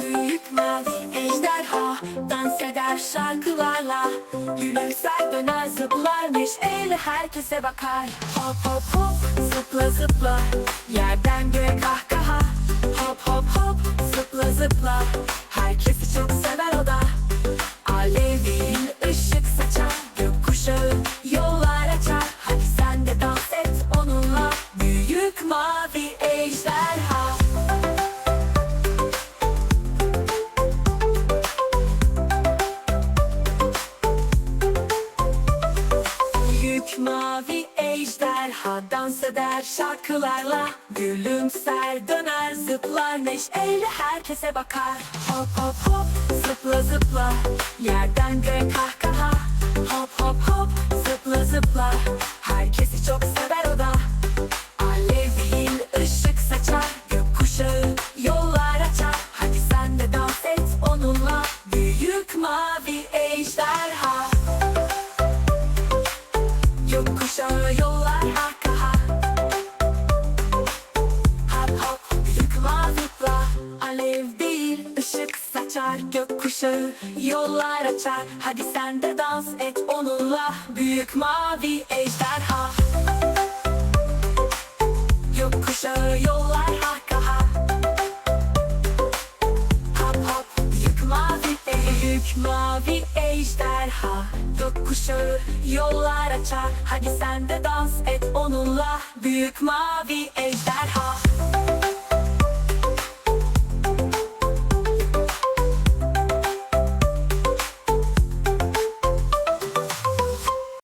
Büyük mavi ejderha dans eder şarkılarla. Gülümser döner zıplar neşeyle herkese bakar. Hop hop hop zıpla zıpla. Yerden göğe kahkaha. Hop hop hop zıpla zıpla büyük mavi ejderha. Büyük mavi ejderha dans eder şarkılarla. Gülümser döner zıplar neşeyle herkese bakar. Hop hop hop zıpla zıpla yerden göğe kahkaha büyük mavi ejderha. Gökkuşağı yollar arkaha Hop hop büyük mazıpla Alev değil ışık saçar Gökkuşağı yollar açar. Hadi sen de dans et onunla Büyük mavi ejderha. Gökkuşağı yollar büyük mavi ejderha Gökkuşağı yollar açar. Hadi sen de dans et onunla. Büyük mavi ejderha